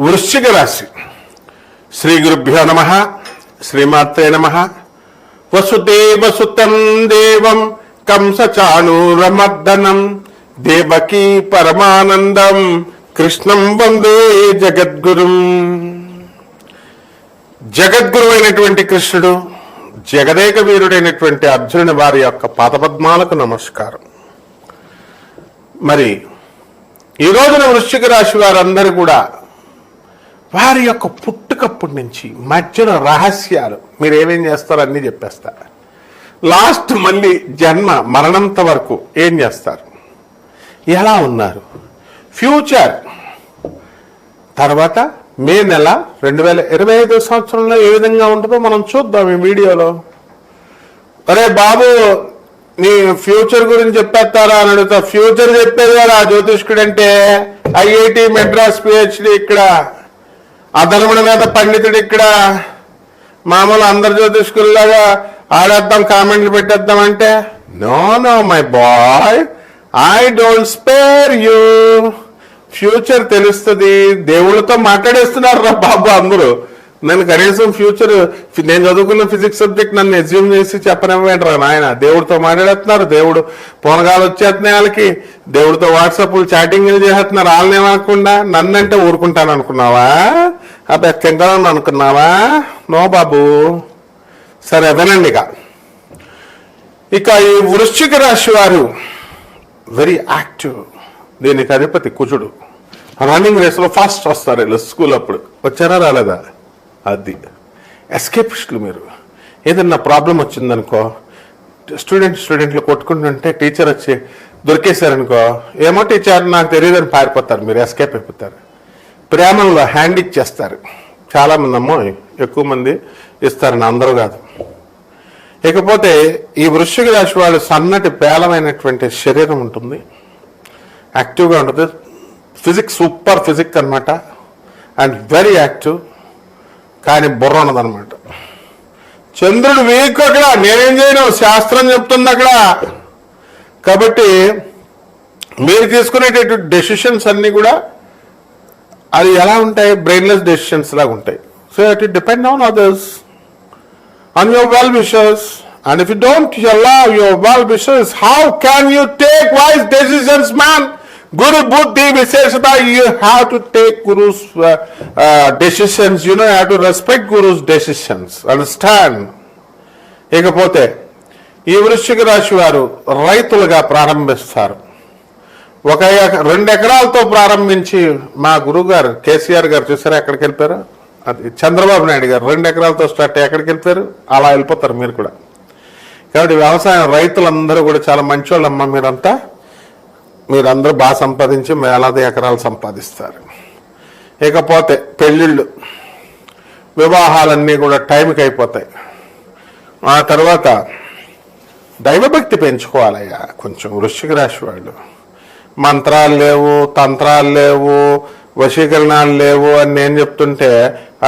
వృశ్చిక రాశి. శ్రీ గురుభ్యో నమ శ్రీమాత్రే నమ. వసుదేవసుతం దేవం కంసచాణూరమర్దనం దేవకీ పరమానందం కృష్ణం వందే జగద్గురుం. జగద్గురు అయినటువంటి కృష్ణుడు జగదేక వీరుడైనటువంటి అర్జునుని వారి యొక్క పాదపద్మాలకు నమస్కారం. మరి ఈ రోజున వృశ్చిక రాశి వారందరూ కూడా వారి యొక్క పుట్టుకప్పటి నుంచి మధ్యలో రహస్యాలు మీరు ఏమేం చేస్తారో అన్నీ చెప్పేస్తా. లాస్ట్ మళ్ళీ జన్మ మరణంత వరకు ఏం చేస్తారు? ఎలా ఉన్నారు? ఫ్యూచర్. తర్వాత మే నెల రెండు వేల ఇరవై ఐదు సంవత్సరంలో ఏ విధంగా ఉంటుందో మనం చూద్దాం ఈ వీడియోలో. అరే బాబు నీ ఫ్యూచర్ గురించి చెప్పేస్తారా అని అడుగుతా. ఫ్యూచర్ చెప్పేది కదా ఆ జ్యోతిష్కుడు అంటే ఐఐటి మెడ్రాస్ పిహెచ్డి ఇక్కడ. అధర్ముడి పండితుడు ఇక్కడ మామూలు అందరు జ్యోతిష్కుల్లాగా ఆడేద్దాం కామెంట్లు పెట్టేద్దాం అంటే no no my boy I don't spare you future తెలుస్తుంది. దేవుళ్ళతో మాట్లాడేస్తున్నారు రా బాబు అందరూ. నేను కనీసం ఫ్యూచర్ నేను చదువుకున్న ఫిజిక్స్ సబ్జెక్ట్ నన్ను ఎజ్యూమ్ చేసి చెప్పనివ్వండి నాయన. దేవుడితో మాట్లాడుతున్నారు దేవుడు పోనగాలు వచ్చేస్తున్నాయి వాళ్ళకి. దేవుడితో వాట్సాప్లు చాటింగ్లు చేస్తున్నారు. వాళ్ళని ఏమనకుండా నన్నంటే ఊరుకుంటాను అనుకున్నావా? అబ్బాయి తింటానని అనుకున్నావా? నో బాబు. సరే అదేనండి ఇక. ఇక ఈ వృశ్చిక రాశి వారు వెరీ యాక్టివ్ దీనికి అధిపతి కుజుడు. రన్నింగ్ రేస్లో ఫాస్ట్ వస్తారు వీళ్ళు. స్కూల్ అప్పుడు. వచ్చారా రాలేదా? అది. ఎస్కేపిస్టులు మీరు. ఏదన్నా ప్రాబ్లం వచ్చిందనుకో స్టూడెంట్ స్టూడెంట్లు కొట్టుకుంటుంటే టీచర్ వచ్చి దొరికేశారనుకో ఏమో టీచర్ నాకు తెలియదని పారిపోతారు. మీరు ఎస్కేప్ అయిపోతారు. ప్రేమలో హ్యాండ్ ఇచ్చేస్తారు చాలామంది అమ్మో ఎక్కువ మంది ఇస్తారని అందరూ కాదు. ఇకపోతే ఈ వృశ్చిక రాశి వాళ్ళు సన్నటి పేలమైనటువంటి శరీరం ఉంటుంది. యాక్టివ్గా ఉంటుంది. ఫిజిక్స్ సూపర్ ఫిజిక్ అన్నమాట. అండ్ వెరీ యాక్టివ్ కానీ బుర్ర ఉన్నదనమాట చంద్రుడు వీక్ అక్కడ నేనేం చేయను శాస్త్రం చెప్తుంది అక్కడ. కాబట్టి మీరు తీసుకునేటటువంటి డెసిషన్స్ అన్నీ కూడా అది ఎలా ఉంటాయి? బ్రెయిన్లెస్ డెసిషన్స్ లాగా ఉంటాయి. So it depend on others on your well wishers and if you don't allow your well wishers, how can you take wise decisions, man? Guru Buddhi విశేషత you have to take Guru's uh, you decisions. You know, you have to respect Guru's decisions. Understand? ఇకపోతే ఈ వృశ్చిక రాశి వారు రైతులుగా ప్రారంభిస్తారు ఒక ఎక- రెండు ఎకరాలతో ప్రారంభించి మా గురువు గారు కేసీఆర్ గారు చూసారా ఎక్కడికి వెళ్ళిపోయారు అది చంద్రబాబు నాయుడు గారు రెండు ఎకరాలతో స్టార్ట్ ఎక్కడికి వెళ్ళిపోయారు అలా వెళ్ళిపోతారు మీరు కూడా కాబట్టి వ్యవసాయం రైతులందరూ కూడా చాలా మంచి వాళ్ళమ్మ మీరంతా మీరందరూ బాగా సంపాదించి వేలాది ఎకరాలు సంపాదిస్తారు. ఇకపోతే పెళ్ళిళ్ళు వివాహాలన్నీ కూడా టైంకి అయిపోతాయి. ఆ తర్వాత దైవభక్తి పెంచుకోవాలయ్యా కొంచెం వృశ్చిక రాశి వాళ్ళు. మంత్రాలు లేవు తంత్రాలు లేవు వశీకరణాలు లేవు అని నేను చెప్తుంటే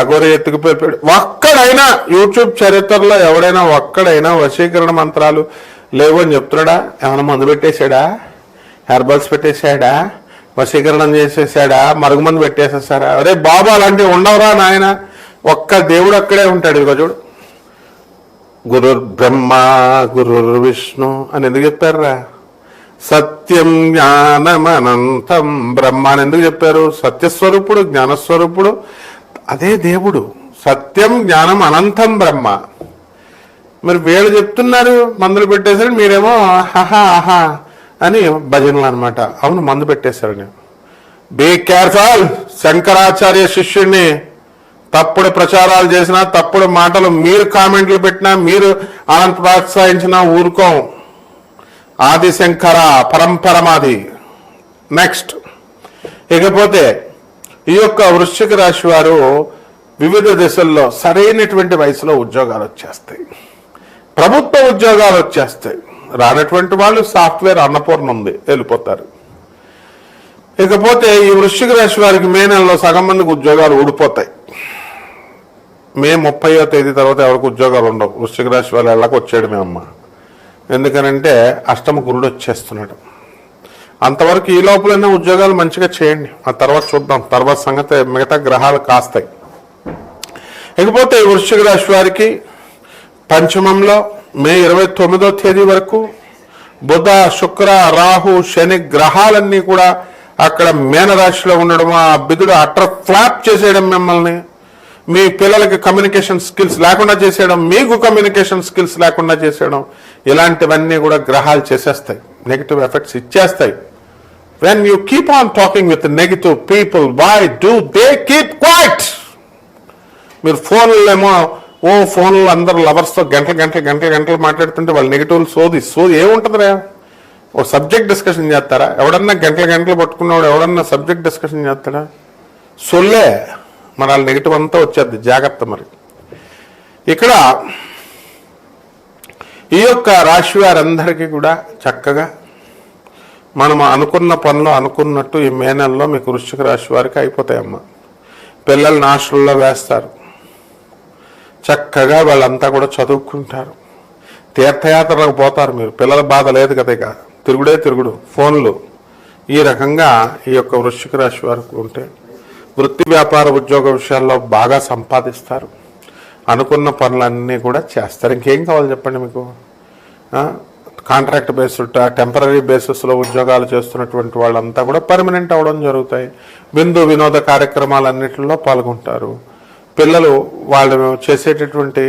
అగోరి ఎత్తుకుపోయాడు ఒక్కడైనా యూట్యూబ్ చరిత్రలో ఎవడైనా ఒక్కడైనా వశీకరణ మంత్రాలు లేవు అని చెప్తున్నాడా? ఏమైనా మందు పెట్టేశాడా? హెర్బల్స్ పెట్టేశాడా? వశీకరణం చేసేసాడా మరుగుమందు పెట్టేసేసాడా అరే బాబు అలాంటివి ఉండవురా నాయన. ఒక్క దేవుడు అక్కడే ఉంటాడు. ఇదిగో చూడు. గురుర్ బ్రహ్మ గురుర్ విష్ణు అని ఎందుకు చెప్పారా సత్యం జ్ఞానమనంతం బ్రహ్మ అని ఎందుకు చెప్పారు? సత్యస్వరూపుడు జ్ఞానస్వరూపుడు అదే దేవుడు. సత్యం జ్ఞానం అనంతం బ్రహ్మ. మరి వీళ్ళు చెప్తున్నారు మందులు పెట్టేశారు మీరేమో హహా ఆహా అని భజనలు అనమాట అవును మందు పెట్టేశారని బీ కేర్ఫుల్ శంకరాచార్య శిష్యుడిని తప్పుడు ప్రచారాలు చేసినా తప్పుడు మాటలు మీరు కామెంట్లు పెట్టినా మీరు అనంత ప్రోత్సహించినా ఊరుకోం. ఆది శంకర పరంపరమాది. నెక్స్ట్ ఇకపోతే ఈ యొక్క వృశ్చిక రాశి వారు వివిధ దశల్లో సరైనటువంటి వయసులో ఉద్యోగాలు వచ్చేస్తాయి. ప్రభుత్వ ఉద్యోగాలు వచ్చేస్తాయి. రానటువంటి వాళ్ళు సాఫ్ట్వేర్ అన్నపూర్ణ ఉంది వెళ్ళిపోతారు. ఇకపోతే ఈ వృశ్చిక రాశి వారికి మే నెలలో సగం మందికి ఉద్యోగాలు ఊడిపోతాయి. మే ముప్పయో తేదీ తర్వాత ఎవరికి ఉద్యోగాలు ఉండవు. వృశ్చిక రాశి వాళ్ళు ఎళ్ళకి వచ్చేయడమే అమ్మ. ఎందుకనంటే అష్టమ గురుడు వచ్చేస్తున్నాడు. అంతవరకు ఈ లోపలైనా ఉద్యోగాలు మంచిగా చేయండి. ఆ తర్వాత చూద్దాం. తర్వాత సంగతి మిగతా గ్రహాలు కాస్తాయి. ఇకపోతే ఈ వృశ్చిక రాశి వారికి పంచమంలో మే ఇరవై తొమ్మిదో తేదీ వరకు బుధ శుక్ర రాహు శని గ్రహాలన్నీ కూడా అక్కడ మేనరాశిలో ఉండడం ఆ బిదుడు అట్ర ఫ్లాప్ చేసేయడం మిమ్మల్ని మీ పిల్లలకి కమ్యూనికేషన్ స్కిల్స్ లేకుండా చేసేయడం మీకు కమ్యూనికేషన్ స్కిల్స్ లేకుండా చేసేయడం ఇలాంటివన్నీ కూడా గ్రహాలు చేసేస్తాయి. Negative effects ఇచ్చేస్తాయి. When you keep on talking with negative people why do they keep quiet మీరు ఫోన్లేమో ఓ ఫోన్లో అందరు లవర్స్తో గంటలు గంటలు గంటలు గంటలు మాట్లాడుతుంటే వాళ్ళు నెగిటివ్ సోది సోది ఏముంటుందిరా? ఓ సబ్జెక్ట్ డిస్కషన్ చేస్తారా? ఎవడన్నా గంటలు గంటలు పట్టుకున్నవాడు ఎవడన్నా సబ్జెక్ట్ డిస్కషన్ చేస్తాడా? సొల్లే. మరి వాళ్ళ నెగిటివ్ అంతా వచ్చేది. జాగ్రత్త మరి. ఇక్కడ ఈ యొక్క రాశి వారందరికీ కూడా చక్కగా మనం అనుకున్న పనులు అనుకున్నట్టు ఈ మే నెలలో మీకు వృశ్చిక రాశి వారికి అయిపోతాయమ్మా. పిల్లల్ని హాస్టల్లో వేస్తారు. చక్కగా వాళ్ళంతా కూడా చదువుకుంటారు. తీర్థయాత్రలకు పోతారు మీరు. పిల్లల బాధ లేదు కదా ఇక. తిరుగుడే తిరుగుడు. ఫోన్లు. ఈ రకంగా ఈ యొక్క వృశ్చిక రాశి వారికి ఉంటే వృత్తి వ్యాపార ఉద్యోగ విషయాల్లో బాగా సంపాదిస్తారు. అనుకున్న పనులన్నీ కూడా చేస్తారు. ఇంకేం కావాలి చెప్పండి మీకు? కాంట్రాక్ట్ బేస్డ్ టెంపరీ బేసిస్లో ఉద్యోగాలు చేస్తున్నటువంటి వాళ్ళంతా కూడా పర్మనెంట్ అవ్వడం జరుగుతాయి. బిందు వినోద కార్యక్రమాలన్నింటిలో పాల్గొంటారు. పిల్లలు వాళ్ళు చేసేటటువంటి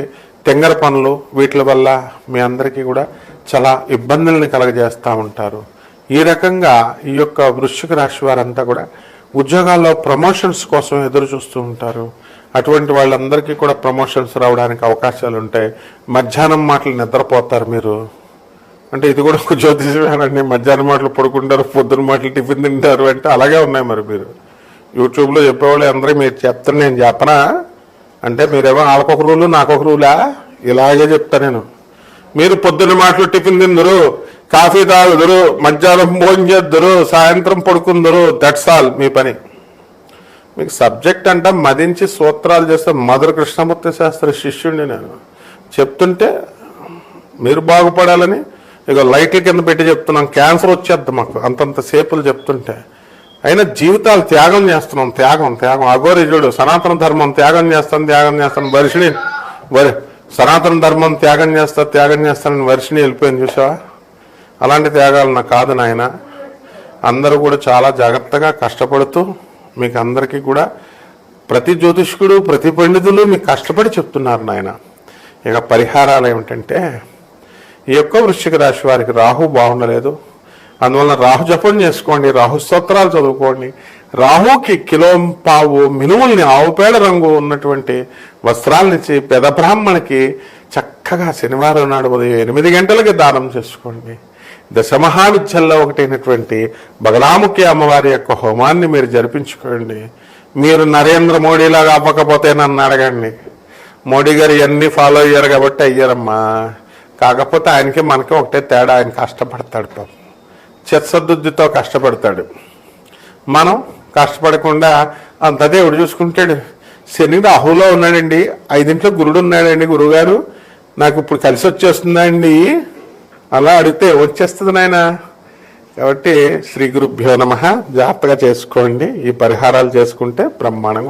తెంగర పనులు వీటి వల్ల మీ అందరికీ కూడా చాలా ఇబ్బందుల్ని కలగజేస్తూ ఉంటారు. ఈ రకంగా ఈ యొక్క వృశ్చిక రాశి వారంతా కూడా ఉద్యోగాల్లో ప్రమోషన్స్ కోసం ఎదురు చూస్తూ ఉంటారు. అటువంటి వాళ్ళందరికీ కూడా ప్రమోషన్స్ రావడానికి అవకాశాలు ఉంటాయి మధ్యాహ్నం మాటలు నిద్రపోతారు మీరు. అంటే ఇది కూడా ఒక జ్యోతిషమేనండి మధ్యాహ్నం మాటలు పడుకుంటారు పొద్దున మాటలు టిఫిన్ తింటారు అంటే అలాగే ఉన్నాయి మరి మీరు. యూట్యూబ్లో చెప్పేవాళ్ళు అందరూ మీరు చెప్తారు నేను చెప్పనా? అంటే మీరేమో వాళ్ళకొక రూలు నాకొక రూలా? ఇలాగే చెప్తా నేను. మీరు పొద్దున్న మాటలు టిఫిన్ తిందరు కాఫీ తాగుదురు మధ్యాహ్నం భోజనం చేద్దరు సాయంత్రం పడుకుందరు దట్స్ ఆల్ మీ పని. మీకు సబ్జెక్ట్ అంట మదించి సూత్రాలు చేస్తే మధుర కృష్ణమూర్తి శాస్త్రి శిష్యుడిని నేను. చెప్తుంటే మీరు బాగుపడాలని ఇక లైట్ల కింద పెట్టి చెప్తున్నాం క్యాన్సర్ వచ్చేద్ది మాకు. అంతంత సేపులు చెప్తుంటే. అయినా జీవితాలు త్యాగం చేస్తున్నాం త్యాగం త్యాగం. అఘోరజుడు సనాతన ధర్మం త్యాగం చేస్తాను త్యాగం చేస్తాను. వర్షిణి వరి సనాతన ధర్మం త్యాగం చేస్తా త్యాగం చేస్తానని వర్షిణి వెళ్ళిపోయింది చూసావా? అలాంటి త్యాగాలు నాకు కాదు నాయన. అందరూ కూడా చాలా జాగ్రత్తగా కష్టపడుతూ మీకు అందరికీ కూడా ప్రతి జ్యోతిష్కుడు ప్రతి పండితులు మీకు కష్టపడి చెప్తున్నారు నాయన. ఇక పరిహారాలు ఏమిటంటే ఈ యొక్క వృశ్చిక రాశి వారికి రాహు బాగుండలేదు అందువలన రాహు జపం చేసుకోండి రాహు స్తోత్రాలు చదువుకోండి. రాహుకి కిలో పావు మినుముల్ని ఆవుపేడ రంగు ఉన్నటువంటి వస్త్రాలనిచ్చి పెద బ్రాహ్మణికి చక్కగా శనివారం నాడు ఉదయం ఎనిమిది గంటలకి దానం చేసుకోండి. దశమహావిద్యల్లో ఒకటైనటువంటి బగలాముఖి అమ్మవారి యొక్క హోమాన్ని మీరు జరిపించుకోండి. మీరు నరేంద్ర మోడీలాగా అవ్వకపోతే నన్ను అడగండి. మోడీ గారు ఇవన్నీ ఫాలో అయ్యారు కాబట్టి అయ్యారమ్మా. కాకపోతే ఆయనకి మనకి ఒకటే తేడా ఆయన కష్టపడతాడు పాపం. చిత్తశుద్ధితో కష్టపడతాడు. మనం కష్టపడకుండా అంత దేవుడు చూసుకుంటాడు. శని రాహులో ఉన్నాడండి. ఐదింట్లో గురుడు ఉన్నాడండి గురువుగారు నాకు ఇప్పుడు కలిసి వచ్చేస్తుందండి అలా అడిగితే వచ్చేస్తుంది నాయన. కాబట్టి శ్రీ గురుభ్యో నమ. జాగ్రత్తగా చేసుకోండి. ఈ పరిహారాలు చేసుకుంటే బ్రహ్మాండంగా ఉంటుంది.